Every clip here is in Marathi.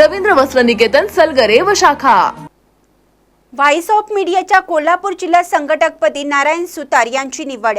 रवींद्र वस्त्र निकेतन सलगरे व शाखा. व्हाईस ऑफ मीडियाच्या कोल्हापूर जिल्हा संघटकपदी नारायण सुतार यांची निवड.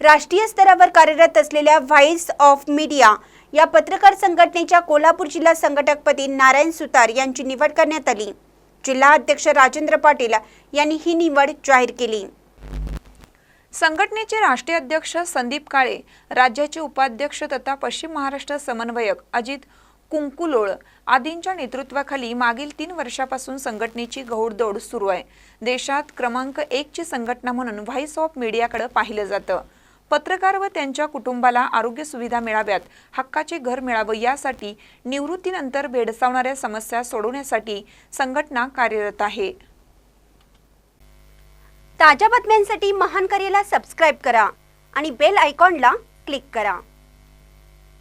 राष्ट्रीय स्तरावर कार्यरत असलेल्या व्हाईस ऑफ मीडिया या पत्रकार संघटनेच्या कोल्हापूर जिल्हा संघटकपदी नारायण सुतार यांची निवड करण्यात आली. जिल्हा अध्यक्ष राजेंद्र पाटील यांनी ही निवड जाहीर केली. संघटनेचे राष्ट्रीय अध्यक्ष संदीप काळे राज्याचे उपाध्यक्ष तथा पश्चिम महाराष्ट्र समन्वयक अजित कुंकुलोळ. आदींच्या नेतृत्वाखाली मागील तीन वर्षापासून संघटनेची घौडदौड सुरू आहे. देशात क्रमांक एकची संघटना म्हणून व्हॉइस ऑफ मीडियाकडे पाहिलं जातं. पत्रकार व त्यांच्या कुटुंबाला आरोग्य सुविधा मिळाव्यात हक्काचे घर मिळावं यासाठी निवृत्तीनंतर भेडसावणाऱ्या समस्या सोडवण्यासाठी संघटना कार्यरत आहे. ताज्या बातम्यांसाठी महान करेला सबस्क्राईब करा आणि बेल आयकॉनला क्लिक करा.